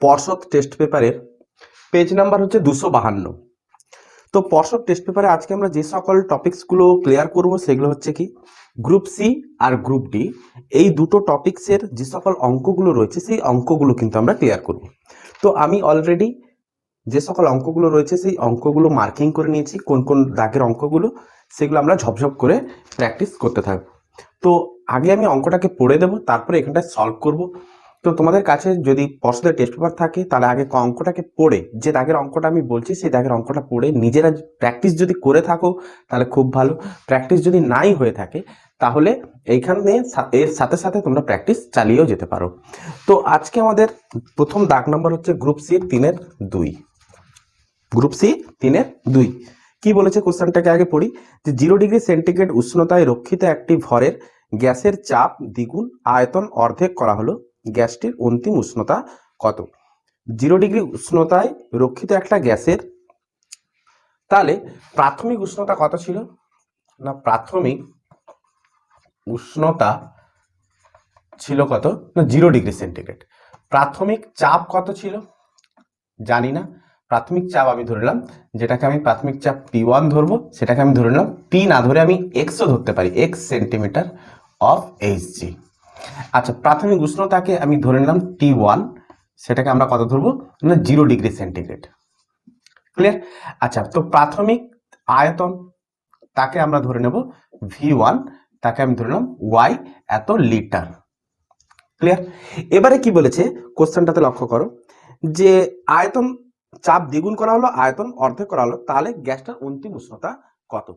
পর্ষদ টেস্ট পেপারের page number হচ্ছে দুশো বাহান্ন। তো পর্ষদ টেস্ট পেপারে আজকে আমরা যে সকল টপিকসগুলো ক্লিয়ার করব সেগুলো হচ্ছে কি? গ্রুপ সি আর গ্রুপ ডি এই দুটো টপিক্সের যে সকল অঙ্কগুলো রয়েছে, সেই অঙ্কগুলো কিন্তু আমরা ক্লিয়ার করব। তো আমি অলরেডি যে সকল অঙ্কগুলো রয়েছে, সেই অঙ্কগুলো মার্কিং করে নিয়েছি, কোন কোন দাগের অঙ্কগুলো, সেগুলো আমরা ঝপঝপ করে প্র্যাকটিস করতে থাকব। তো আগে আমি অঙ্কটাকে পড়ে দেবো, তারপরে এখানটায় সলভ করব। তো তোমাদের কাছে যদি পর্ষদের টেস্ট পেপার থাকে, তাহলে আগে অঙ্কটাকে পড়ে, যে দাগের অঙ্কটা আমি বলছি, সেই দাগের অঙ্কটা পড়ে, নিজেরা প্র্যাকটিস যদি করে থাকো, তাহলে খুব ভালো। প্র্যাকটিস যদি নাই হয়ে থাকে, তাহলে এইখানে এর সাথে সাথে তোমরা প্র্যাকটিস চালিয়েও যেতে পারো। তো আজকে আমাদের প্রথম দাগ নাম্বার হচ্ছে গ্রুপ সি তিনের দুই। গ্রুপ সি তিনের দুই। কি বলেছে কোশ্চেনটাকে আগে পড়ি? যে জিরো ডিগ্রি সেন্টিগ্রেড উষ্ণতায় রক্ষিত একটি ভরের গ্যাসের চাপ দ্বিগুণ আয়তন অর্ধেক করা হলো। গ্যাসটির অন্তিম উষ্ণতা কত? জিরো ডিগ্রি উষ্ণতায় রক্ষিত একটা গ্যাসের তাহলে প্রাথমিক উষ্ণতা কত ছিল? না, প্রাথমিক উষ্ণতা ছিল কত? না, জিরো ডিগ্রি সেন্টিগ্রেড। প্রাথমিক চাপ কত ছিল? জানি না। প্রাথমিক চাপ আমি ধরে নিলাম, যেটাকে আমি প্রাথমিক চাপ পি ওয়ান ধরবো, সেটাকে আমি ধরে নিলাম পি না ধরে আমি এক্সও ধরতে পারি X centimetre of H G আচ্ছা প্রাথমিক উষ্ণতাকে আমি ধরে নিলাম টি ওয়ান সেটাকে আমরা কত ধরবো? জিরো ডিগ্রি সেন্টিগ্রেড ক্লিয়ার আচ্ছা তো প্রাথমিক আয়তন তাকে আমরা ধরে নেব ভি ওয়ান তাকে আমি ধরে নিলাম ওয়াই এত লিটার। ক্লিয়ার এবারে কি বলেছে? কোশ্চেনটাতে লক্ষ্য করো। যে আয়তন চাপ দ্বিগুণ করা হলো, আয়তন অর্ধেক করা হলো, তাহলে গ্যাসটার অন্তিম উষ্ণতা কত?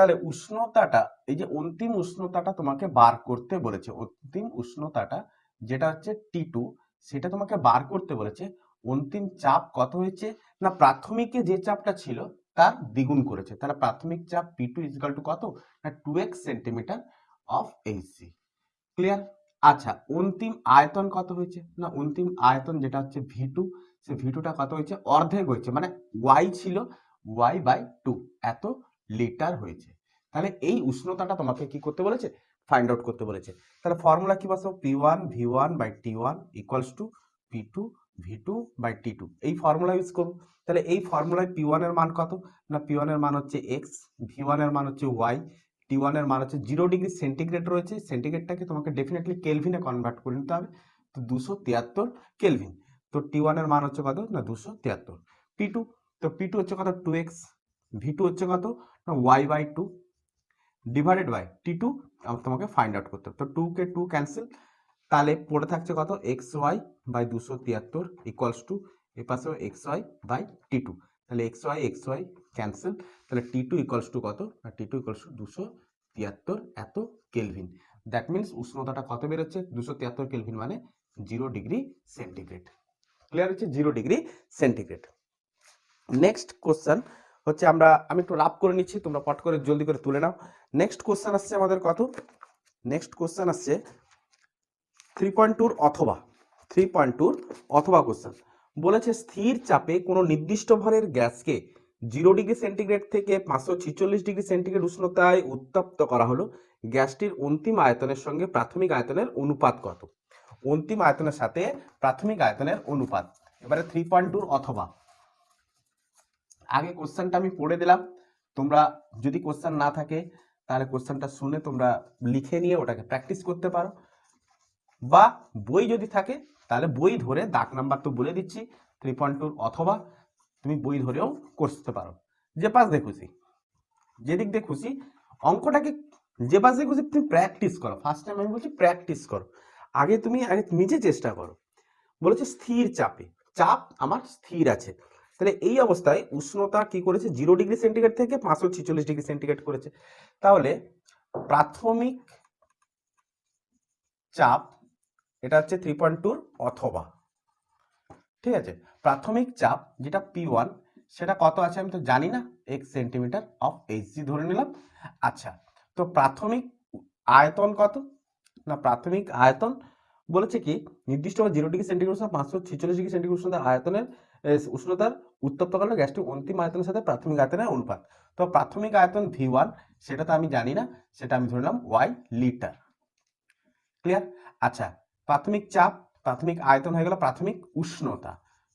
তাহলে উষ্ণতাটা, এই যে অন্তিম উষ্ণতাটা তোমাকে বার করতে বলেছে, অন্তিম উষ্ণতাটা যেটা হচ্ছে টি টু সেটা তোমাকে বার করতে বলেছে, অন্তিম চাপ কত হয়েছে? না, প্রাথমিকে যে চাপটা ছিল, তার দ্বিগুণ করেছে। তাহলে প্রাথমিক চাপ পি টু ইজিক্যাল টু কত? না two X centimetre of HC clear আচ্ছা অন্তিম আয়তন কত হয়েছে? না, অন্তিম আয়তন যেটা হচ্ছে ভি টু সে ভি টুটা কত হয়েছে? অর্ধেক হয়েছে মানে ওয়াই ছিল ওয়াই বাই টু এত লিটার হয়েছে। তাহলে এই উষ্ণতাটা তোমাকে কি করতে বলেছে? ফাইন্ড আউট করতে বলেছে। তাহলে ফর্মুলা কি বসো? P one V one by T one equals to P two V two by T two এই ফর্মুলা ইউজ করব তাহলে এই ফর্মুলায় পি ওয়ানের মান কত? না পি ওয়ানের মান হচ্ছে এক্স ভি ওয়ানের মান হচ্ছে ওয়াই টি ওয়ানের মান হচ্ছে জিরো ডিগ্রি সেন্টিগ্রেড রয়েছে। সেন্টিগ্রেডটাকে তোমাকে ডেফিনেটলি কেলভিনে কনভার্ট করে নিতে হবে। তো দুশো তিয়াত্তর কেলভিন তো টি ওয়ানের মান হচ্ছে কত? না দুশো তিয়াত্তর। পি টু তো পি টু হচ্ছে কত? টু এক্স ভি টু হচ্ছে কত? Y by two divided by T two তোমাকে ফাইন্ড আউট করতে হবে। তো টু কে টু ক্যান্সেল তাহলে পড়ে থাকছে কত? এক্স ওয়াই বাই দুশো তিয়াত্তর equals to A X Y by T two তাহলে X Y X Y cancel তাহলে টি টু ইকুয়ালস টু কত? টি টু ইকুয়ালস টু দুশো তিয়াত্তর এত কেলভিন দ্যাট মিনস উষ্ণতাটা কত বেরোচ্ছে? দুশো তিয়াত্তর কেলভিন মানে জিরো ডিগ্রি সেন্টিগ্রেড ক্লিয়ার হচ্ছে? Zero degree centigrade next question হচ্ছে আমরা, আমি একটু রাপ করে নিচ্ছি, তোমরা পট করে জলদি করে তুলে নাও। নেক্সট কোশ্চেন আসছে আমাদের কত? নেক্সট কোশ্চেন আসছে থ্রি পয়েন্ট টুর অথবা থ্রি পয়েন্ট টুর অথবা কোশ্চেন বলেছে স্থির চাপে কোনো নির্দিষ্ট ভরের গ্যাসকে জিরো ডিগ্রি সেন্টিগ্রেড থেকে পাঁচশো ছিচল্লিশ ডিগ্রি সেন্টিগ্রেড উষ্ণতায় উত্তপ্ত করা হলো। গ্যাসটির অন্তিম আয়তনের সঙ্গে প্রাথমিক আয়তনের অনুপাত কত? অন্তিম আয়তনের সাথে প্রাথমিক আয়তনের অনুপাত। এবারে থ্রি পয়েন্ট অথবা। আগে কোশ্চেনটা আমি পড়ে দিলাম। তোমরা যদি কোশ্চেন না থাকে, তাহলে কোশ্চেনটা শুনে তোমরা লিখে নিয়ে ওটাকে প্র্যাকটিস করতে পারো। বা বই যদি থাকে, তাহলে বই ধরে দাগ নাম্বার তো বলে দিচ্ছি থ্রি পয়েন্ট অথবা তুমি বই ধরেও করতে পারো। যে পাশ দিয়ে খুশি যেদিক দিয়ে খুশি, অঙ্কটাকে যে পাশ দিয়ে খুশি তুমি প্র্যাকটিস করো। ফার্স্ট টাইম আমি বলছি প্র্যাকটিস করো। আগে তুমি, আগে নিজে চেষ্টা করো। বলেছে স্থির চাপে। চাপ আমার স্থির আছে। তাহলে এই অবস্থায় উষ্ণতা কি করেছে? জিরো ডিগ্রি সেন্টিগ্রেড থেকে পাঁচশো ছিচল্লিশ ডিগ্রি সেন্টিগ্রেড করেছে। তাহলে প্রাথমিক চাপ এটা হচ্ছে থ্রি পয়েন্ট টুর অথবা। ঠিক আছে? প্রাথমিক চাপ যেটা পি ওয়ান সেটা কত আছে আমি তো জানি না। এক সেন্টিমিটার অফ এইচজি ধরে নিলাম। আচ্ছা তো প্রাথমিক আয়তন কত? না, প্রাথমিক আয়তন বলেছে কি? নির্দিষ্ট জিরো ডিগ্রি সেন্টিগ্রেড পাঁচশো ছিচল্লিশ ডিগ্রি সেন্টিগ্রেড আয়তনের উষ্ণতার উত্তপ্ত করলে, গ্যাসটি অন্তিম আয়তনের সাথে প্রাথমিক আয়তনের অনুপাত। তো প্রাথমিক আয়তন ভি ওয়ান সেটা তো আমি জানি না, সেটা আমি ধরলাম ওয়াই লিটার ক্লিয়ার আচ্ছা প্রাথমিক চাপ, প্রাথমিক আয়তন হয়ে গেল প্রাথমিক উষ্ণতা।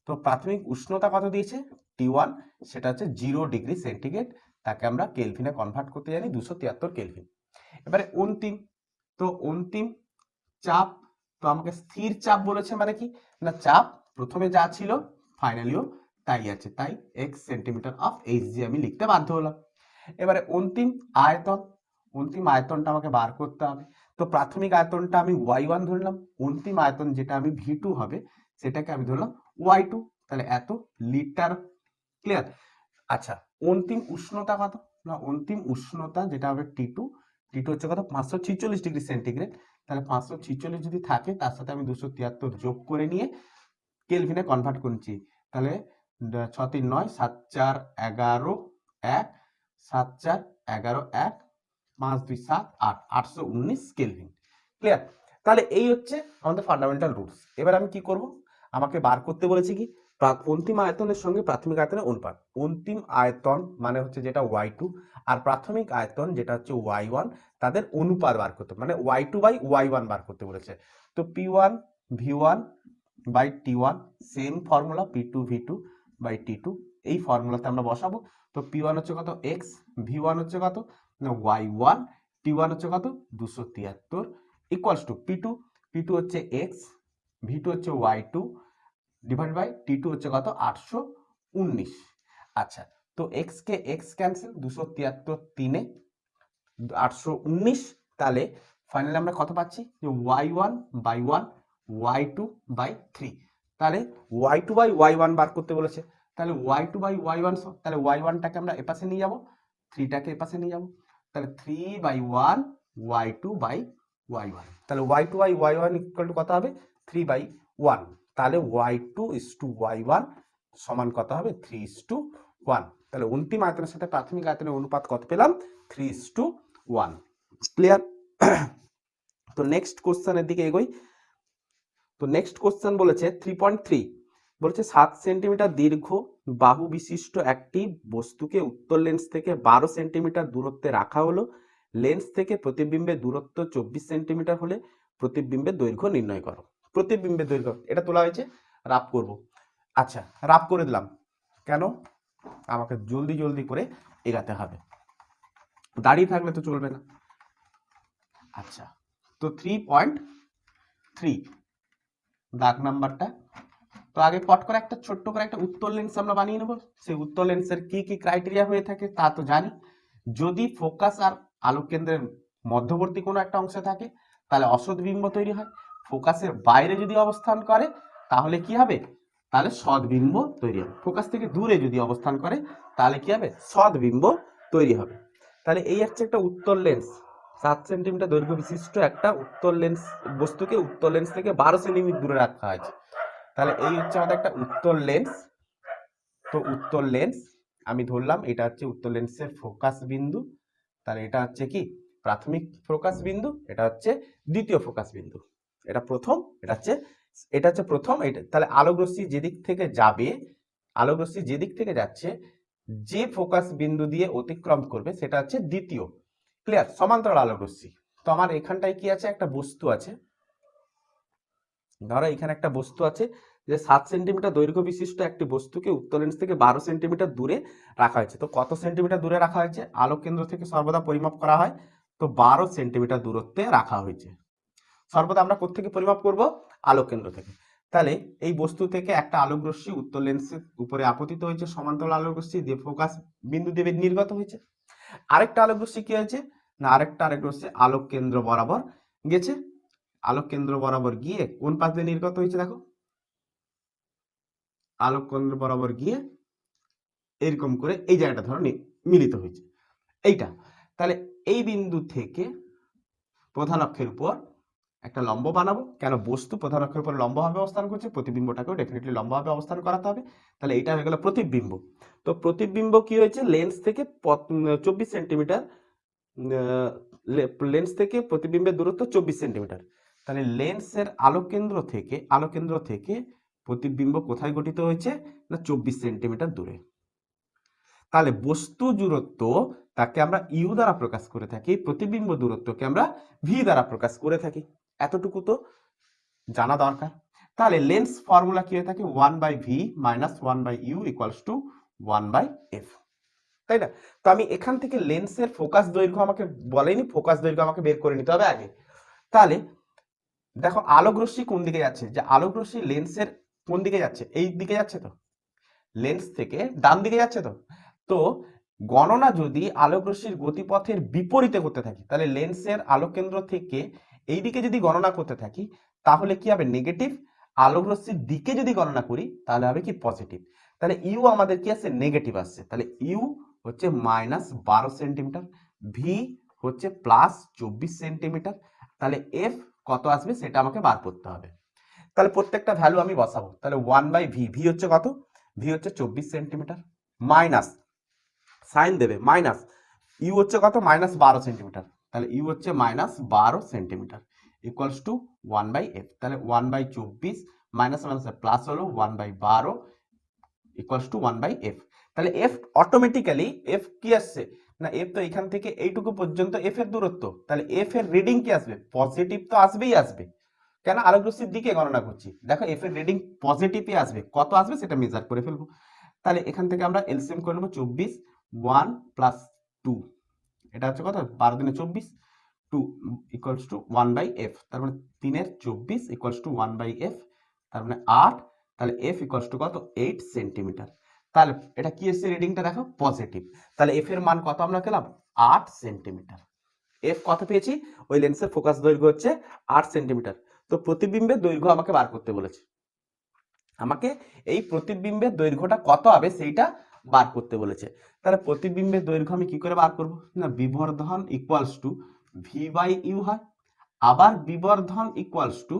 তো প্রাথমিক উষ্ণতা কত দিয়েছে? টি ওয়ান সেটা হচ্ছে জিরো ডিগ্রি সেন্টিগ্রেড তাকে আমরা কেলভিনে কনভার্ট করতে জানি দুশো তিয়াত্তর কেলভিন। এবারে অন্তিম, তো অন্তিম চাপ, তো আমাকে স্থির চাপ বলেছে মানে কি? না, চাপ প্রথমে যা ছিল ফাইনালিও তাই আছে। তাই X centimetre of H G আমি লিখতে বাধ্য হলাম। এবারে অন্তিম আয়তন, অন্তিম আয়তনটা আমাকে বার করতে হবে। তো প্রাথমিক আয়তনটা আমি ওয়াই ওয়ান ধরলাম অন্তিম আয়তন যেটা আমি ভি টু হবে, সেটাকে আমি ধরলাম ওয়াই টু তাহলে এত লিটার ক্লিয়ার আচ্ছা অন্তিম উষ্ণতা কত? না, অন্তিম উষ্ণতা যেটা হবে টি টু টি টু হচ্ছে কত? পাঁচশো ছিচল্লিশ ডিগ্রি সেন্টিগ্রেড। তাহলে পাঁচশো ছিচল্লিশ যদি থাকে, তার সাথে আমি দুশো তিয়াত্তর যোগ করে নিয়ে কেলভিনে কনভার্ট করছি। তাহলে ছ তিন নয়, সাত চার এগারো এক, সাত চার এগারো এক, পাঁচ দুই সাত আট, আটশো উনিশ কেলভিন ক্লিয়ার তাহলে এই হচ্ছে আমাদের ফান্ডামেন্টাল রুলস এবার আমি কি করব? আমাকে বার করতে বলেছে কি? অন্তিম আয়তনের সঙ্গে প্রাথমিক আয়তনের অনুপাত। অন্তিম আয়তন মানে হচ্ছে যেটা ওয়াই টু আর প্রাথমিক আয়তন যেটা হচ্ছে ওয়াই ওয়ান তাদের অনুপাত বার করতে মানে Y two by Y one বার করতে বলেছে। তো P one V one by T one same formula P two V two by T two, এই ফর্মুলাতে আমরা বসাবো। তো পি ওয়ান হচ্ছে কত? এক্স। ভি ওয়ান হচ্ছে কত? Y one. টি ওয়ান হচ্ছে কত? দুশো তিয়াত্তর। Equals to P two. P two হচ্ছে এক্স। ভি টু হচ্ছে Y two. Divide by T two হচ্ছে কত? আটশো উনিশ। আচ্ছা তো এক্স কে এক্স ক্যান্সেল? দুশো তিয়াত্তর তিনে। আটশো উনিশ। তাহলে ফাইনালি আমরা কত পাচ্ছি? যে Y one by one, Y two by three. তাহলে Y two by Y one বার করতে বলেছে। তাহলে Y two by Y one তাহলে ওয়াই ওয়ানটাকে আমরা এপাশে নিয়ে যাব থ্রিটাকে এপাশে নিয়ে যাব। তাহলে three by one Y two by Y one তাহলে Y two by Y one equal to কত হবে? থ্রি বাই ওয়ান তাহলে Y two is to Y one সমান কত হবে? থ্রি ইস টু ওয়ান তাহলে অন্তিম আয়তনের সাথে প্রাথমিক আয়তনের অনুপাত কত পেলাম? Three is to one clear তো নেক্সট কোশ্চেনের দিকে এগোই। তো নেক্সট কোশ্চেন বলেছে থ্রি পয়েন্ট থ্রি বলেছে সাত সেন্টিমিটার দীর্ঘ বাহু বিশিষ্ট একটি বস্তুকে উত্তর লেন্স থেকে বারো সেন্টিমিটার দূরত্বে রাখা হলো। লেন্স থেকে প্রতিবিম্বের দূরত্ব চব্বিশ সেন্টিমিটার হলে প্রতিবিম্বের দৈর্ঘ্য নির্ণয় করো। প্রতিবিম্বের দৈর্ঘ্য, এটা তোলা হয়েছে রাপ করব। আচ্ছা রাপ করে দিলাম। কেন? আমাকে জলদি জলদি করে এগাতে হবে। দাঁড়িয়ে থাকলে তো চলবে না। আচ্ছা তো থ্রি পয়েন্ট থ্রি দাগ নাম্বারটা। তো আগে পট করে একটা ছোট্ট করে একটা উত্তর লেন্স আমরা বানিয়ে নেব। সেই উত্তর লেন্সের কি কি ক্রাইটেরিয়া হয়ে থাকে তা তো জানি। যদি ফোকাস আর আলোক কেন্দ্রের মধ্যবর্তী কোনো একটা অংশে থাকে, তাহলে অসৎ বিম্ব তৈরি হয়। ফোকাসের বাইরে যদি অবস্থান করে, তাহলে কি হবে? তাহলে সদ্বিম্ব তৈরি হবে। ফোকাস থেকে দূরে যদি অবস্থান করে, তাহলে কি হবে? সদ্বিম্ব তৈরি হবে। তাহলে এই হচ্ছে একটা উত্তর লেন্স সাত সেন্টিমিটার দৈর্ঘ্য বিশিষ্ট একটা উত্তর লেন্স বস্তুকে উত্তর লেন্স থেকে বারো সেন্টিমিটার দূরে রাখা হয়েছে। তাহলে এই হচ্ছে আমাদের একটা উত্তর লেন্স তো উত্তর লেন্স আমি ধরলাম, এটা হচ্ছে উত্তর লেন্সের ফোকাস বিন্দু। তাহলে এটা হচ্ছে কি? প্রাথমিক ফোকাস বিন্দু, এটা হচ্ছে দ্বিতীয় ফোকাস বিন্দু। এটা প্রথম, এটা হচ্ছে এটা হচ্ছে প্রথম, এটা, তাহলে আলোক রশ্মি যেদিক থেকে যাবে আলোক রশ্মি যেদিক থেকে যাচ্ছে, যে ফোকাস বিন্দু দিয়ে অতিক্রম করবে, সেটা হচ্ছে দ্বিতীয়। ক্লিয়ার সমান্তরাল আলোক রশ্মি। তো আমার এখানটায় কি আছে? একটা বস্তু আছে। ধরো এখানে একটা বস্তু আছে যে সাত সেন্টিমিটার দৈর্ঘ্য বিশিষ্ট একটি বস্তুকে উত্তর লেন্স থেকে বারো সেন্টিমিটার দূরে রাখা হয়েছে। তো কত সেন্টিমিটার দূরে রাখা হয়েছে? আলোক কেন্দ্র থেকে সর্বদা পরিমাপ করা হয়। তো বারো সেন্টিমিটার দূরত্বে রাখা হয়েছে। সর্বদা আমরা কোথেকে পরিমাপ করব? আলোক কেন্দ্র থেকে। তাহলে এই বস্তু থেকে একটা আলোক রশ্মি উত্তর লেন্সের উপরে আপতিত হয়েছে। সমান্তরাল আলোক রশ্মি দিয়ে ফোকাস বিন্দু দেবে নির্গত হয়েছে। আরেকটা আলোক রশ্মি কি হয়েছে? না, আরেকটা আরেক রশ্মি আলোক কেন্দ্র বরাবর। গেছে? আলোক কেন্দ্র বরাবর গিয়ে কোন পাশ দিয়ে নির্গত হয়েছে দেখো? আলোক কেন্দ্র বরাবর গিয়ে এরকম করে এই জায়গাটা ধরো মিলিত হয়েছে। এইটা। তাহলে এই বিন্দু থেকে প্রধান অক্ষের উপর একটা লম্ব বানাবো। কেন? বস্তু প্রধান অক্ষের উপর লম্বভাবে অবস্থান করছে, প্রতিবিম্বটাকেও ডেফিনেটলি লম্বভাবে অবস্থান করাতে হবে। তাহলে এটা হয়ে গেল প্রতিবিম্ব। তো প্রতিবিম্ব কি হয়েছে? লেন্স থেকে চব্বিশ সেন্টিমিটার লেন্স থেকে প্রতিবিম্বের দূরত্ব চব্বিশ সেন্টিমিটার তাহলে লেন্সের আলোকেন্দ্র থেকে আলোকেন্দ্র থেকে প্রতিবিম্ব কোথায় গঠিত হয়েছে? না, চব্বিশ সেন্টিমিটার দূরে। তাহলে বস্তু দূরত্ব তাকে আমরা ইউ দ্বারা প্রকাশ করে থাকি, প্রতিবিম্ব দূরত্বকে আমরা ভি দ্বারা প্রকাশ করে থাকি। এতটুকু তো জানা দরকার। তাহলে লেন্স ফর্মুলা কি হয়ে থাকে? One by V minus one by U equals to one by F তাই না? তো আমি এখান থেকে লেন্সের ফোকাস দৈর্ঘ্য আমাকে বলেনি ফোকাস দৈর্ঘ্য আমাকে বের করে নিতে হবে আগে। তাহলে, দেখো আলোক রশ্মি কোন দিকে যাচ্ছে? যে আলোক রশ্মি লেন্সের কোন দিকে যাচ্ছে? এই দিকে যাচ্ছে তো। লেন্স থেকে ডান দিকে যাচ্ছে তো। তো গণনা যদি আলোক রশ্মির গতিপথের বিপরীতে করতে থাকি, তাহলে লেন্সের আলোক কেন্দ্র থেকে এই দিকে যদি গণনা করতে থাকি, তাহলে কি হবে? নেগেটিভ আলোক রশ্মির দিকে যদি গণনা করি, তাহলে হবে কি পজিটিভ তাহলে ইউ আমাদের কি আছে? নেগেটিভ আসছে। তাহলে ইউ হচ্ছে মাইনাস বারো সেন্টিমিটার ভি হচ্ছে প্লাস চব্বিশ সেন্টিমিটার, তাহলে এফ কত আসবে সেটা আমাকে বার করতে হবে। তাহলে প্রত্যেকটা ভ্যালু আমি বসাবো। তাহলে ওয়ান বাই ভি ভি হচ্ছে কত? ভি হচ্ছে চব্বিশ সেন্টিমিটার মাইনাস সাইন দেবে মাইনাস ইউ হচ্ছে কত? মাইনাস বারো সেন্টিমিটার। তাহলে ইউ হচ্ছে মাইনাস বারো centimetre equals to one by F তাহলে ওয়ান বাই চব্বিশ মাইনাস মাইনাস প্লাস হলো ওয়ান বাই বারো equals to one by F তাহলে এফ অটোমেটিক্যালি এফ কি আসছে? না এফ তো এখান থেকে এইটুকু পর্যন্ত এফ এর দূরত্ব। তাহলে এফ এর রিডিং কি আসবে? পজিটিভ তো আসবেই আসবে। কেন? আলোক রশ্মির দিকে গণনা করছি। দেখো এফ এর রিডিং পজিটিভই আসবে। কত আসবে সেটা মেজার করে ফেলব। তাহলে এখান থেকে আমরা এলসিএম করে নেব চব্বিশ ওয়ান প্লাস টু এটা হচ্ছে কত? বারো দিনে চব্বিশ two equals to one by F তার মানে তিনের চব্বিশ equals to one by F তার মানে আট। তাহলে এফ ইকুয়ালস টু কত? এইট সেন্টিমিটার তাহলে এটা কি এসছে রিডিংটা দেখো? পজিটিভ তাহলে এফ এর মান কত আমরা পেলাম? আট সেন্টিমিটার এফ কত পেয়েছি? ওই লেন্সের ফোকাস দৈর্ঘ্য হচ্ছে আট সেন্টিমিটার তো প্রতিবিম্বের দৈর্ঘ্য আমাকে বার করতে বলেছে। আমাকে এই প্রতিবিম্বের দৈর্ঘ্যটা কত হবে সেইটা বার করতে বলেছে। তাহলে প্রতিবিম্বের দৈর্ঘ্য আমি কি করে বার করব? না, বিবর্ধন equals to V by U হয়। আবার বিবর্ধন ইকুয়ালস টু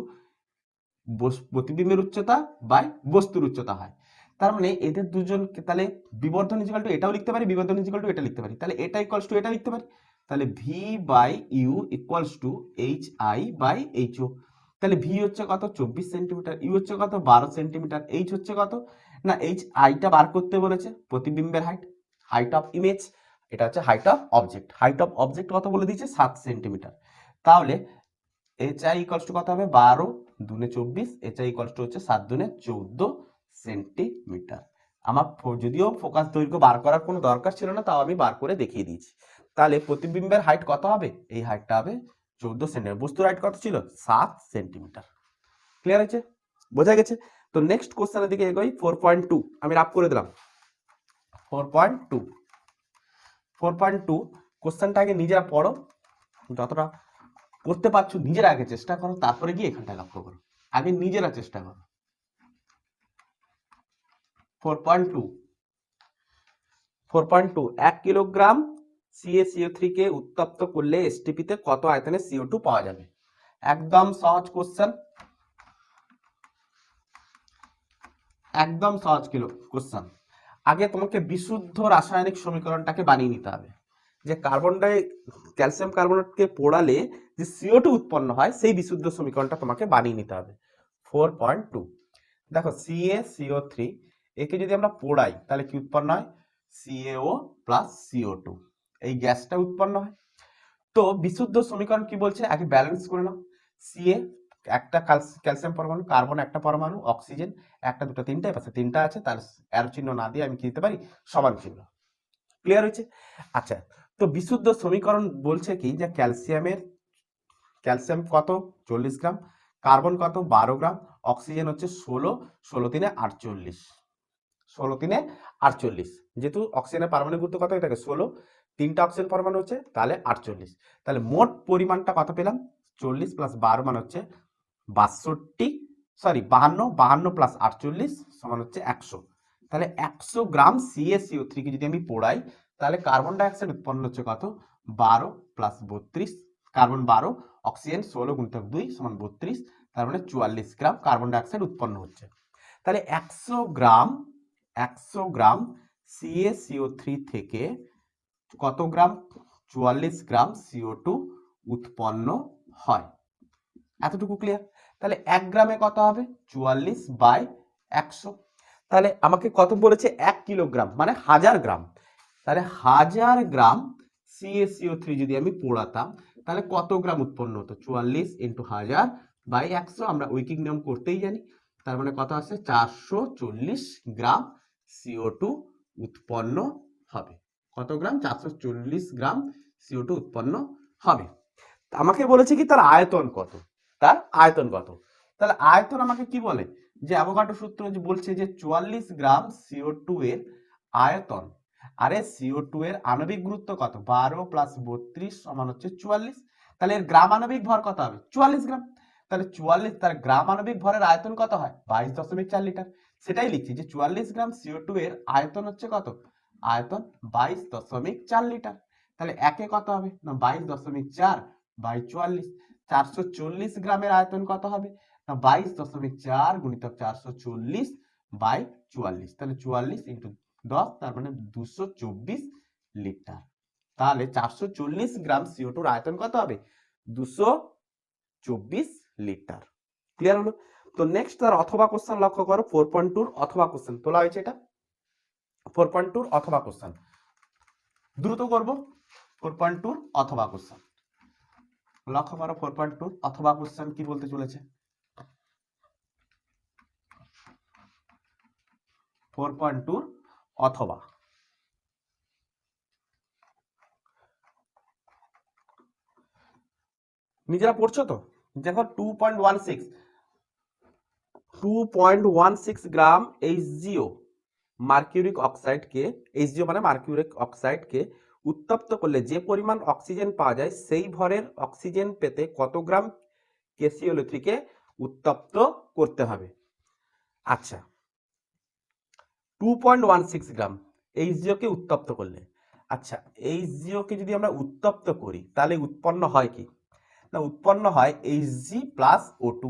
প্রতিবিম্বের উচ্চতা বাই বস্তুর উচ্চতা হয়। তার মানে এদের দুজনকে তাহলে বিবর্ধন ইজিক্যাল টু এটাও লিখতে পারি, বিবর্ধন ইজিক্যাল টু এটা লিখতে পারি। তাহলে এটা ইকুয়ালস টু এটা লিখতে পারি। তাহলে V by U equals to H I by H O তাহলে ভি হচ্ছে কত? চব্বিশ সেন্টিমিটার ইউ হচ্ছে কত? বারো সেন্টিমিটার এইচ হচ্ছে কত? না এইচ আইটা বার করতে বলেছে প্রতিবিম্বের হাইট হাইট অফ ইমেজ এটা হচ্ছে height of object height of object কত বলে দিয়েছে? সাত সেন্টিমিটার তাহলে এইচ আই ইকুয়ালস টু কত হবে? বারো দুনে চব্বিশ। এইচ আই ইকুয়ালস টু হচ্ছে সাত দুনে চৌদ্দ। সেন্টিমিটার। আমার যদিও ফোকাস দৈর্ঘ্য বার করার কোনো দরকার ছিল না, তাও আমি বার করে দেখিয়ে দিয়েছি। তাহলে প্রতিবিম্বের হাইট কত হবে? এই হাইটটা হবে চৌদ্দ সেন্টিমিটার। বস্তুর হাইট কত ছিল? সাত সেন্টিমিটার। ক্লিয়ার হয়েছে? বোঝা গেছে? তো নেক্সট কোশ্চেনের দিকে এগোই ফোর পয়েন্ট টু আমি রাফ করে দিলাম। Four point two four point two কোশ্চেনটা আগে নিজেরা পড়ো। যতটা করতে পারছ, নিজেরা আগে চেষ্টা করো, তারপরে গিয়ে এখানটা লক্ষ্য করো। আগে নিজেরা চেষ্টা করো। Four point two. Four point two, এক kilogram C A C O three কে উত্তপ্ত করলে এসটিপিতে কত আয়তনে সিও টু পাওয়া যাবে? একদম সহজ কোশ্চেন একদম সহজ কিলো কোশ্চেন আগে তোমাকে বিশুদ্ধ রাসায়নিক সমীকরণটাকে বানিয়ে নিতে হবে। যে কার্বন ডাই ক্যালসিয়াম কার্বনেটকে পোড়ালে যে সিও টু উৎপন্ন হয়, সেই বিশুদ্ধ সমীকরণটা তোমাকে বানিয়ে নিতে হবে। ফোর পয়েন্ট টু দেখো C A C O three একে যদি আমরা পোড়াই, তাহলে কি উৎপন্ন হয়? সিএও প্লাস সিও টু এই গ্যাসটা উৎপন্ন হয়। তো বিশুদ্ধ সমীকরণ কি বলছে? আগে ব্যালেন্স করে নাও। সিএ একটা ক্যালসিয়াম পরমাণু কার্বন একটা পরমাণু অক্সিজেন একটা, দুটো, তিনটে পাশে তিনটা আছে তার অ্যারো চিহ্ন না দিয়ে আমি কি দিতে পারি? সমান চিহ্ন। ক্লিয়ার হয়েছে? আচ্ছা তো বিশুদ্ধ সমীকরণ বলছে কি? যে ক্যালসিয়ামের ক্যালসিয়াম কত? চল্লিশ গ্রাম। কার্বন কত? বারো গ্রাম। অক্সিজেন হচ্ছে ষোলো ষোলো তিনে আটচল্লিশ। ষোলো তিনে আটচল্লিশ। যেহেতু অক্সিজেনের পারমাণবিক গুরুত্ব কত? থাকে ষোলো। তিনটা অক্সিজেন পরমাণু হচ্ছে তাহলে আটচল্লিশ। তাহলে মোট পরিমাণটা কত পেলাম? চল্লিশ প্লাস বারো মানে হচ্ছে বাষট্টি সরি বাহান্ন বাহান্ন প্লাস আটচল্লিশ সমান হচ্ছে একশো। তাহলে একশো গ্রাম সিএসিও থ্রিকে যদি আমি পোড়াই, তাহলে কার্বন ডাইঅক্সাইড উৎপন্ন হচ্ছে কত? বারো প্লাস বত্রিশ। কার্বন বারো অক্সিজেন ষোলো গুণিতক দুই সমান বত্রিশ, তার মানে চুয়াল্লিশ গ্রাম কার্বন ডাইঅক্সাইড উৎপন্ন হচ্ছে। তাহলে একশো গ্রাম একশো গ্রাম সিএসিও থ্রি থেকে কত গ্রাম? চুয়াল্লিশ গ্রাম সিও টু উৎপন্ন হয়। এতটুকু ক্লিয়ার তাহলে এক গ্রামে কত হবে? চুয়াল্লিশ বাই একশো। তাহলে আমাকে কত বলেছে? এক কিলোগ্রাম মানে হাজার গ্রাম। তাহলে হাজার গ্রাম সিএসিও থ্রি যদি আমি পোড়াতাম, তাহলে কত গ্রাম উৎপন্ন হতো? চুয়াল্লিশ ইন্টু হাজার বাই একশো। আমরা উইকিং নিয়ম করতেই জানি। তার মানে কত আসছে চারশো চল্লিশ গ্রাম সিও টু উৎপন্ন হবে। কত গ্রাম? চারশো চল্লিশ গ্রাম সিও টু উৎপন্ন হবে। আমাকে বলেছে কি, তার আয়তন কত? তার আয়তন কত? তাহলে আয়তন আমাকে কি বলে? যে অ্যাভোগাড্রো সূত্র যে বলছে যে চুয়াল্লিশ গ্রাম সিও টু এর আয়তন, আরে সিও টু এর আণবিক গুরুত্ব কত? বারো প্লাস বত্রিশ সমান হচ্ছে চুয়াল্লিশ। তাহলে এর গ্রাম আণবিক ভর কত হবে? চুয়াল্লিশ গ্রাম। তাহলে চুয়াল্লিশ, তার গ্রাম আণবিক ভরের আয়তন কত হয়? বাইশ দশমিক চার লিটার। সেটাই লিখছি যে চুয়াল্লিশ গ্রাম সিও টু এর আয়তন হচ্ছে কত? আয়তন বাইশ দশমিক চার লিটার। তাহলে একে কত হবে? না, বাইশ দশমিক চার বাই চুয়াল্লিশ। চারশো চল্লিশ গ্রামের আয়তন কত হবে? না, বাইশ দশমিক চার গুণিতক চারশো চল্লিশ বাই চুয়াল্লিশ। তাহলে চুয়াল্লিশ ইন্টু দশ, তার মানে দুশো চব্বিশ লিটার। তাহলে চারশো চল্লিশ গ্রাম সিও টুর আয়তন কত হবে? দুশো চব্বিশ লিটার। ক্লিয়ার হলো? তো নেক্সট তার অথবা কোশ্চেন লক্ষ্য করো ফোর পয়েন্ট টুর অথবা কোশ্চেন তোলা হয়েছে এটা? ফোর পয়েন্ট টুর অথবা কোশ্চেন দ্রুত করব ফোর পয়েন্ট টুর অথবা কোশ্চেন লক্ষ্য করো ফোর পয়েন্ট টুর অথবা কোশ্চেন কি বলতে চলেছে? ফোর পয়েন্ট টুর অথবা, নিজেরা পড়ছো তো? দেখো two point one six two point one six gram H G O mercuric অক্সাইডকে এইচজিও মানে মার্কিউরিক অক্সাইডকে উত্তপ্ত করলে যে পরিমাণ অক্সিজেন পাওয়া যায় সেই ভরের অক্সিজেন পেতে কত গ্রাম কেসিওলিথ্রিকে উত্তপ্ত করতে হবে। আচ্ছা two point one six gram এইচজিওকে উত্তপ্ত করলে। আচ্ছা এইচজিওকে যদি আমরা উত্তপ্ত করি তাহলে উৎপন্ন হয় কি? না, উৎপন্ন হয় এইচজি প্লাস ও টু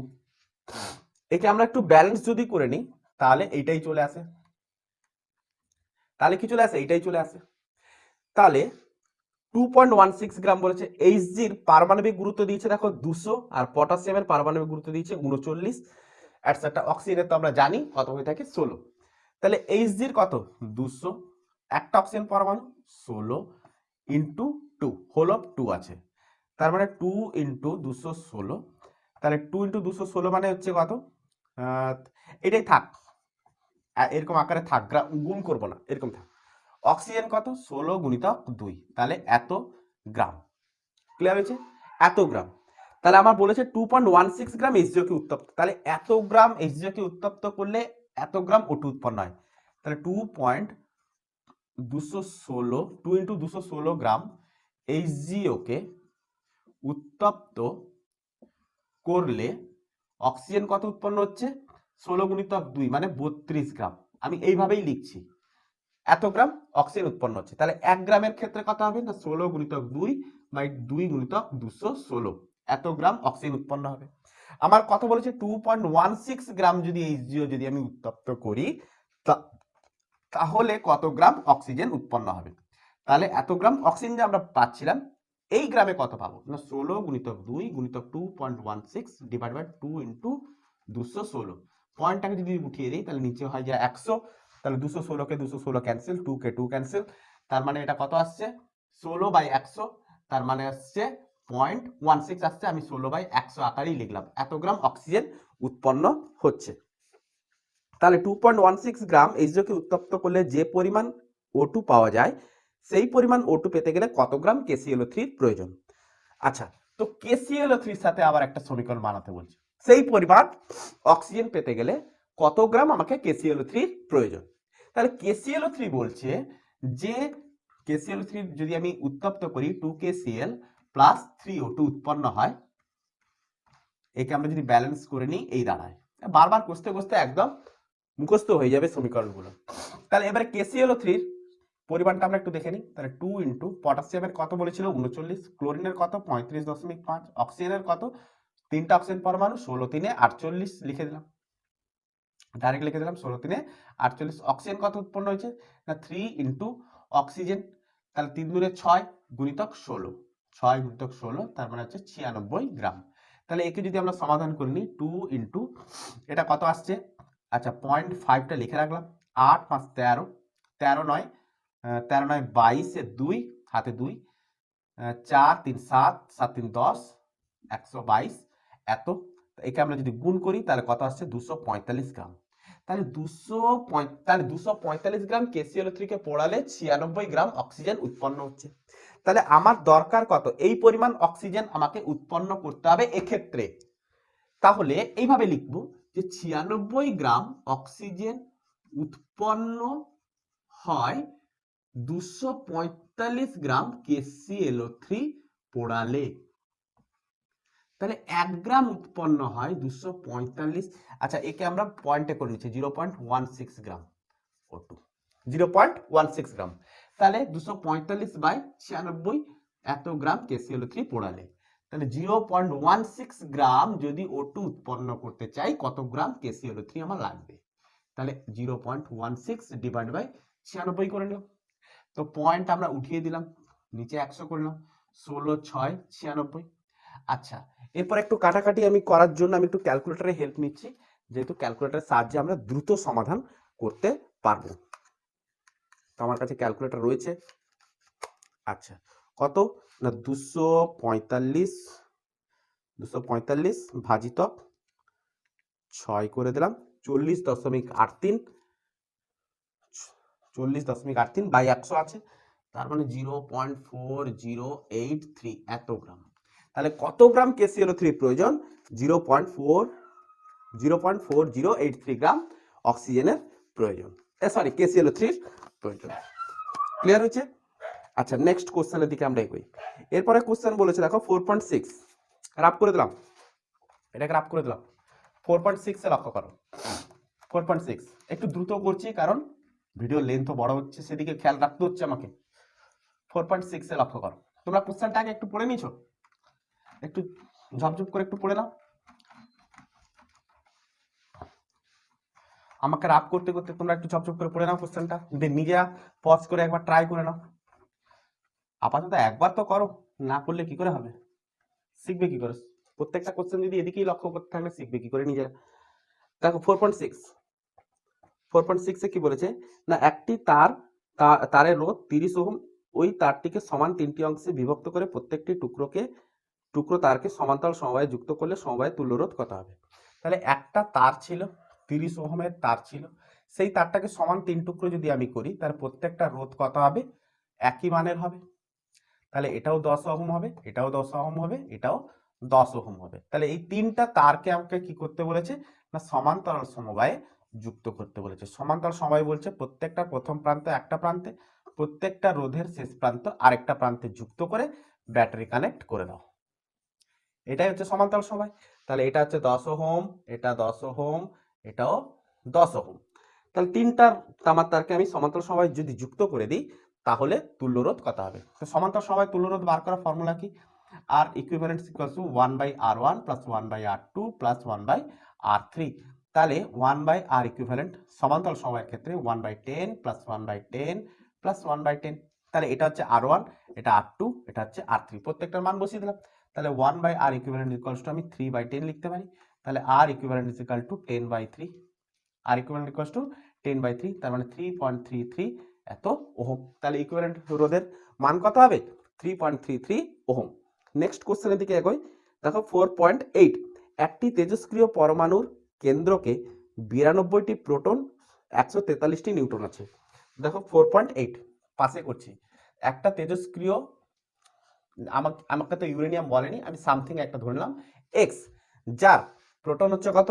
একে আমরা একটু ব্যালেন্স যদি করে নিই, তাহলে এইটাই চলে আসে। তাহলে কি চলে আসে? এইটাই চলে আসে। তাহলে two point one six gram বলেছে এইচজির পারমাণবিক গুরুত্ব দিয়েছে দেখো দুশো আর পটাশিয়ামের পারমাণবিক গুরুত্ব দিয়েছে উনচল্লিশ। অ্যাটসেট্রা অক্সিজেনের তো আমরা জানি, কত হয়ে থাকে? ষোলো। তাহলে এইচজির কত? দুশো। একটা অক্সিজেন পরমাণু, ষোলো into two whole of two আছে। তার মানে টু ইন্টু দুশো ষোলো। তাহলে টু ইন্টু দুশো ষোলো মানে হচ্ছে কত? এটাই থাক। এরকম আকারে থাক গুণ করব না, এরকম থাক। অক্সিজেন কত? ষোলো গুণিতক দুই। তাহলে এত গ্রাম। ক্লিয়ার হয়েছে? এত গ্রাম। তাহলে আমার বলেছে two point one six gram এইচজিওকে উত্তপ্ত। তাহলে এত গ্রাম এইচজিওকে উত্তপ্ত করলে এত গ্রাম ওটু উৎপন্ন হয়। তাহলে টু পয়েন্ট দুশো ষোলো টু ইন্টু দুশো ষোলো গ্রাম এইচজিওকে উত্তপ্ত করলে অক্সিজেন কত উৎপন্ন হচ্ছে? ষোলো গুণিতক দুই মানে বত্রিশ গ্রাম। আমি এইভাবেই লিখছি। এত গ্রাম অক্সিজেন উৎপন্ন হচ্ছে। তাহলে এক গ্রামের ক্ষেত্রে কত হবে? না, ষোলো গুণিতক দুই বাই দুই গুণিতক দুশো ষোলো। এত গ্রাম অক্সিজেন উৎপন্ন হবে। আমার কথা বলেছে? Two point one six gram যদি এইচজিও যদি আমি উত্তপ্ত করি তাহলে কত গ্রাম অক্সিজেন উৎপন্ন হবে? তাহলে এত গ্রাম অক্সিজেন যে আমরা পাচ্ছিলাম এই গ্রামে কত পাবো? না, ষোলো গুণিতক দুই গুণিতক two point one six divide by two into দুশো ষোলো। পয়েন্টটাকে যদি উঠিয়ে দিই, তাহলে নিচে হয় যায় একশো। তাহলে দুশো ষোলোকে দুশো ষোলো ক্যান্সেল টু কে টু ক্যান্সেল তার মানে এটা কত আসছে? ষোলো বাই একশো। তার মানে আসছে পয়েন্ট ওয়ান সিক্স আসছে, আমি ষোলো বাই একশো আকারেই লিখলাম। এত গ্রাম অক্সিজেন উৎপন্ন হচ্ছে। তাহলে two point one six gram এইচজিওকে উত্তপ্ত করলে যে পরিমাণ ও টু পাওয়া যায় সেই পরিমাণ ও টু পেতে গেলে কত গ্রাম কেসিএলও থ্রির প্রয়োজন? আচ্ছা তো কেসিএলও থ্রির সাথে আবার একটা সমীকরণ বানাতে বলছে। সেই পরিমাণ অক্সিজেন পেতে গেলে কত গ্রাম আমাকে কেসিএলও থ্রির প্রয়োজন? তাহলে কেসিএলও থ্রি বলছে যে কেসিএলও থ্রি যদি আমি উত্তপ্ত করি two K C L plus three O two উৎপন্ন হয়, একে আমরা যদি ব্যালেন্স করে নিই, এই দাঁড়ায়। বারবার কষতে কষতে একদম মুখস্থ হয়ে যাবে সমীকরণগুলো। তাহলে এবারে কেসিএলও থ্রির পরিমাণটা আমরা একটু দেখে নিই। তাহলে টু ইন্টু পটাশিয়ামের কত বলেছিল? উনচল্লিশ। ক্লোরিনের কত? পঁয়ত্রিশ দশমিক পাঁচ। অক্সিজেনের কত? তিনটা অক্সিজেন পরমাণু, ষোলো তিনে আটচল্লিশ লিখে দিলাম। ডাইরেক্ট লিখে দিলাম, ষোলো তিনে আটচল্লিশ। অক্সিজেন কত উৎপন্ন হয়েছে? না থ্রি ইন্টু অক্সিজেন তাহলে তিন দূরে ছয় গুণিতক ষোলো। ছয় গুণিতক ষোলো, তার মানে হচ্ছে ছিয়ানব্বই গ্রাম। তাহলে একে যদি আমরা সমাধান করে নিই টু ইন্টু এটা কত আসছে? আচ্ছা পয়েন্ট ফাইভটা লিখে রাখলাম। আট পাঁচ তেরো। তেরো নয় তেরো নয় বাইশে দুই, হাতে দুই চার, তিন, সাত সাত, তিন, দশ, একশো বাইশ, এত। একে আমরা যদি গুণ করি, তাহলে কত আসছে? দুশো পঁয়তাল্লিশ গ্রাম। তাহলে দুশো তাহলে দুশো পঁয়তাল্লিশ গ্রাম কেসিএল থ্রিকে পোড়ালে ছিয়ানব্বই গ্রাম অক্সিজেন উৎপন্ন হচ্ছে। তাহলে আমার দরকার কত? এই পরিমাণ অক্সিজেন আমাকে উৎপন্ন করতে হবে এক্ষেত্রে। তাহলে এইভাবে লিখব যে ছিয়ানব্বই গ্রাম অক্সিজেন উৎপন্ন হয় দুশো পঁয়তাল্লিশ গ্রাম কেসিএলও থ্রি পোড়ালে। তাহলে এক গ্রাম উৎপন্ন হয় দুশো পঁয়তাল্লিশ। আচ্ছা একে আমরা পয়েন্টে করে নিচ্ছি zero point one six gram O two zero point one six gram. তাহলে দুশো পঁয়তাল্লিশ বাই ছিয়ানব্বই এত গ্রাম K C L O three পোড়ালে। তাহলে zero point one six gram যদি ও উৎপন্ন করতে চাই, কত গ্রাম কেসিএলও থ্রি আমার লাগবে? তাহলে zero point one six divide by ছিয়ানব্বই করে নিলাম তো পয়েন্ট আমরা উঠিয়ে দিলাম, নিচে একশো করলাম, ষোলো, ছয়, ছিয়ানব্বই। আচ্ছা এরপর একটু কাটাকাটি আমি করার জন্য আমি একটু ক্যালকুলেটারে হেল্প নিচ্ছি, যেহেতু ক্যালকুলেটারের সাহায্যে আমরা দ্রুত সমাধান করতে পারব। তো আমার কাছে ক্যালকুলেটর রয়েছে। আচ্ছা কত? না, দুশো পঁয়তাল্লিশ দুশো পঁয়তাল্লিশ ভাজিতক ছয় করে দিলাম, চল্লিশ দশমিক আট তিন। চল্লিশ দশমিক আট তিন বাই একশো আছে। তার মানে zero point four zero eight three এত গ্রাম। তাহলে কত gram K C L three প্রয়োজন? Zero point four, zero point four zero eight three gram অক্সিজেনের প্রয়োজন। সরি কেসিএল থ্রির প্রয়োজন। ক্লিয়ার হয়েছে? আচ্ছা নেক্সট কোশ্চেনের দিকে আমরা এগোই। এরপরে কোশ্চেন বলেছে, দেখো ফোর পয়েন্ট সিক্স রাপ করে দিলাম। এটাকে রাপ করে দিলাম। ফোর পয়েন্ট সিক্সে লক্ষ্য করো। ফোর পয়েন্ট সিক্স একটু দ্রুত করছি, কারণ ভিডিও লেন্থ বড় হচ্ছে, সেদিকে খেয়াল রাখতে হচ্ছে আমাকে। ফোর পয়েন্ট সিক্সে লক্ষ্য করো। তোমরা কোশ্চেনটা আগে একটু পড়ে নিছো একটু ঝপঝপ করে একটু পড়ে নাও। আমাকে রাপ করতে করতে তোমরা একটু ঝপঝপ করে পড়ে নাও কোশ্চেনটা দিয়ে নিজে পজ করে একবার ট্রাই করে নাও। আপাতত একবার তো করো, না করলে কি করে হবে? শিখবে কি করে? প্রত্যেকটা কোশ্চেন যদি এদিকেই লক্ষ্য করতে থাকলে শিখবে কি করে নিজেরা? দেখো four point six four point সিক্সে কি বলেছে? না, একটি তার তারের রোধ তিরিশ ওহম, ওই তারটিকে সমান তিনটি অংশে বিভক্ত করে প্রত্যেকটি টুকরোকে, টুকরো তারকে সমান্তরাল সমবায়ে যুক্ত করলে সমবায় তুল্যরোধ কত হবে? তাহলে একটা তার ছিল, তিরিশ ওহমের তার ছিল, সেই তারটাকে সমান তিন টুকরো যদি আমি করি তার প্রত্যেকটা রোধ কত হবে? একই মানের হবে। তাহলে এটাও দশ ওহম হবে, এটাও দশ ওহম হবে, এটাও দশ ওহম হবে। তাহলে এই তিনটা তারকে আমাকে কি করতে বলেছে? না, সমান্তরাল সমবায়ে যুক্ত করতে বলেছে। সমান্তরাল সময় বলছে প্রত্যেকটা প্রথম প্রান্ত একটা প্রান্তে, প্রত্যেকটা রোধের শেষ প্রান্ত আরেকটা প্রান্তে যুক্ত করে ব্যাটারি কানেক্ট করে দাও এটাই হচ্ছে সমান্তরাল সময় তাহলে এটা হচ্ছে দশ হোম এটা দশ হোম এটাও দশ হোম তাহলে তিনটার তামার তারকে আমি সমান্তরাল সময় যদি যুক্ত করে দিই, তাহলে তুল্যরোধ কত হবে? তো সমান্তরাল সমবায় তুল্যরোধ বার করার ফর্মুলা কি? R equivalent equal to one by R one plus one by R two plus one by R three তাহলে ওয়ান বাই আর ইকুইভ্যালেন্ট সমান্তরাল সময়ের ক্ষেত্রে one by ten plus one by ten plus one by ten তাহলে এটা হচ্ছে আর one এটা আর two এটা হচ্ছে আর থ্রি প্রত্যেকটার মান বসিয়ে দিলাম। তাহলে one by R equivalent equals to আমি থ্রি বাই টেন লিখতে পারি। তাহলে R equivalent is equal to ten by three R equivalent equals to ten by three তার মানে থ্রি পয়েন্ট থ্রি থ্রি এত ওহম। তাহলে ইকুইভ্যালেন্ট রোধের মান কত হবে? Three point three three ohm. Next কোশ্চেনের দিকে এগোই। দেখো ফোর পয়েন্ট এইট একটি তেজস্ক্রিয় পরমাণুর কেন্দ্রকে বিরানব্বইটি প্রোটন, একশো তেতাল্লিশটি নিউটন আছে। দেখো ফোর পয়েন্ট এইট পাশে করছি। একটা তেজস্ক্রিয়, আমাকে আমাকে তো ইউরেনিয়াম বলেনি, আমি সামথিং একটা ধরলাম এক্স যার প্রোটন হচ্ছে কত?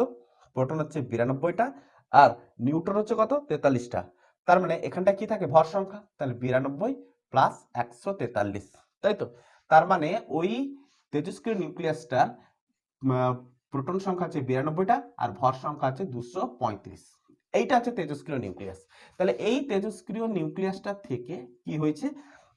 প্রোটন হচ্ছে বিরানব্বইটা, আর নিউটন হচ্ছে কত? তেতাল্লিশটা। তার মানে এখানটা কি থাকে? ভর সংখ্যা। তাহলে বিরানব্বই প্লাস একশো তেতাল্লিশ, তাই তো? তার মানে ওই তেজস্ক্রিয় নিউক্লিয়াসটার প্রোটন সংখ্যা হচ্ছে বিরানব্বইটা আর ভর সংখ্যা হচ্ছে দুশো পঁয়ত্রিশ। এইটা হচ্ছে তেজস্ক্রিয় নিউক্লিয়াস। তাহলে এই তেজস্ক্রিয় নিউক্লিয়াসটা থেকে কি হয়েছে?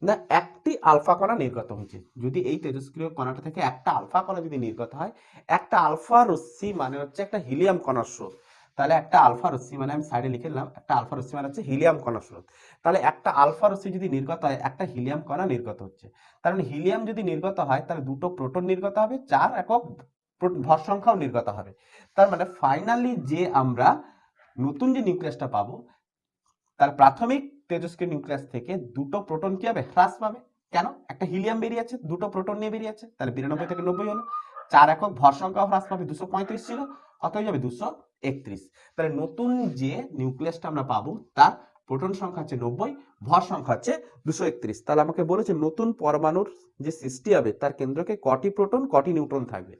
না, একটি আলফা কণা নির্গত হয়েছে। যদি এই তেজস্ক্রিয় কণাটা থেকে একটা আলফা কণা যদি নির্গত হয়, একটা আলফা রশ্মি মানে হচ্ছে একটা হিলিয়াম কণার স্রোত। তাহলে একটা আলফা রশ্মি মানে আমি সাইডে লিখে নিলাম একটা আলফা রশ্মি মানে হচ্ছে হিলিয়াম কণার স্রোত। তাহলে একটা আলফা রশ্মি যদি নির্গত হয়, একটা হিলিয়াম কণা নির্গত হচ্ছে। তার মানে হিলিয়াম যদি নির্গত হয়, তাহলে দুটো প্রোটন নির্গত হবে, চার একক ভর সংখ্যাও নির্গত হবে। তার মানে ফাইনালি যে আমরা নতুন যে নিউক্লিয়াসটা পাবো, তার প্রাথমিক তেজস্ক্রিয় নিউক্লিয়াস থেকে দুটো প্রোটন কি হবে? হ্রাস পাবে। কেন? একটা হিলিয়াম বেরিয়ে আছে, দুটো প্রোটন নিয়ে বেরিয়ে আছে, তাহলে বিরানব্বই থেকে নব্বই হলো। চার একক ভর সংখ্যা হ্রাস পাবে, দুশো পঁয়ত্রিশ ছিল কত হয়ে যাবে দুশো একত্রিশ। তাহলে নতুন যে নিউক্লিয়াসটা আমরা পাবো, তার প্রোটন সংখ্যা হচ্ছে নব্বই, ভর সংখ্যা হচ্ছে দুশো একত্রিশ। তাহলে আমাকে বলেছে নতুন পরমাণুর যে সৃষ্টি হবে, তার কেন্দ্রকে কটি প্রোটন কটি নিউট্রন থাকবে?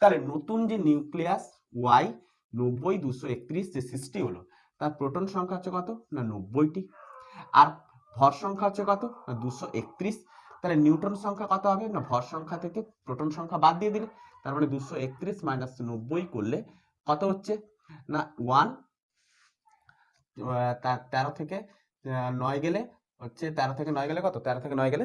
তাহলে নতুন যে নিউক্লিয়াস ওয়াই নব্বই দুশো একত্রিশ যে সৃষ্টি হলো, তার প্রোটন সংখ্যা হচ্ছে কত? না, নব্বইটি। আর ভর সংখ্যা হচ্ছে কত? না, দুশো একত্রিশ। তাহলে নিউটন সংখ্যা কত হবে? না, ভর সংখ্যা থেকে প্রোটন সংখ্যা বাদ দিয়ে দিলে। তার মানে দুশো একত্রিশ মাইনাস নব্বই করলে কত হচ্ছে? না, ওয়ান তেরো থেকে নয় গেলে হচ্ছে তেরো থেকে নয় গেলে কত? তেরো থেকে নয় গেলে